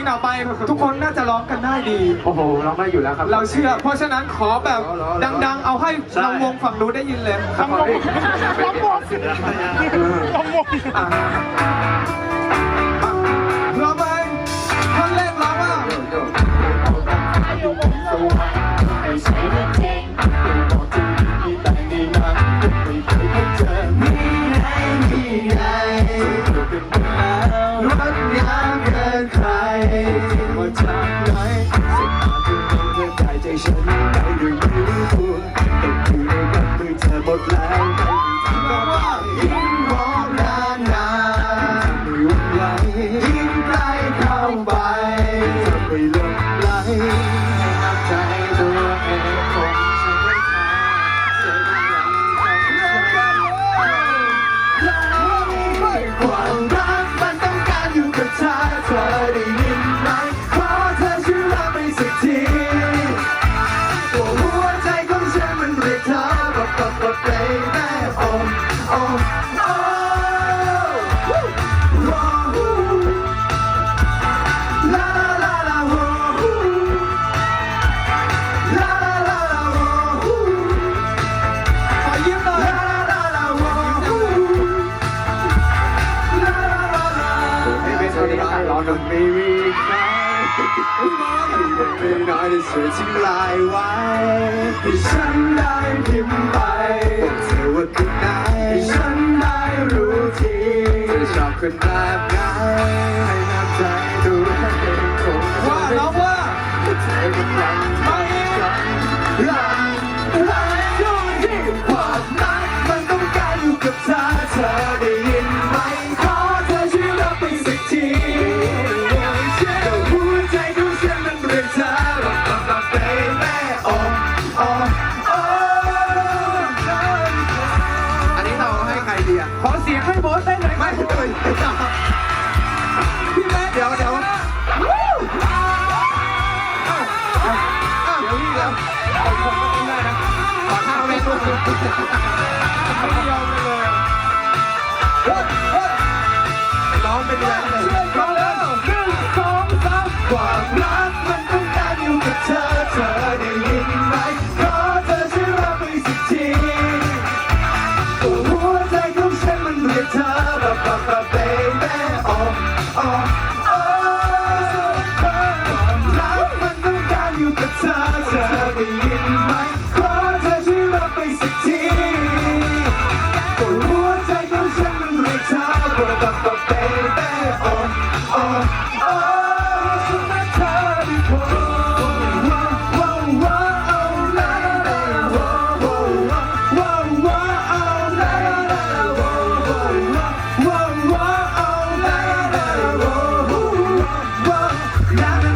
งต่อไป ทุกคนน่าจะร้องกันได้ดี โอ้โหเราไม่อยู่แล้วครับ เราเชื่อ เพราะฉะนั้นขอแบบดังๆ เอาให้ใช่ ลำวงฝั่งนู้นได้ยินเลยครับผมลำวงลำวงากเกินใครมาจากไหนเส้นทางที่มันจะได้ใจฉันได้ด้วยม่รู้ตัวตกอยู่ในกำมือเธอหมดแล้วไม่มีทางบอกว่ายิ่งรอนานนานไม่หวันไหวยิ่งใกล้เข้าไปจะไม่หลงไหลให้นับใจตัวเองคงจะไม่ทางเสียกำลังความรัก ธอเธอได้ยินไหมขอเธอช่วยรับไปสักทีตัวหัวใจของฉันมันเรียกเธอบอกบอกบอก baby oh oh ตัวนี้ครับร้อไม่มีใครที่ได้ไม่น้อยได้ช่วยทิ้งลายไว้ให้ฉันได้พิมพ์ไปเธอว่าคือไหนให้ฉันได้รู้ทีเธอชอบคนแบบไหนให้นับใจตัวเองคงว่าไม่ร้องว่าเธอกำลังทำฉันรักรักอยู่ที่ความรักมันต้องการอยู่กับเธอเธอ ไม่ยอมเลยร้องเป็นแรงเลยช่วยเขาแล้วหนึ่งสองสามความรัก Nada.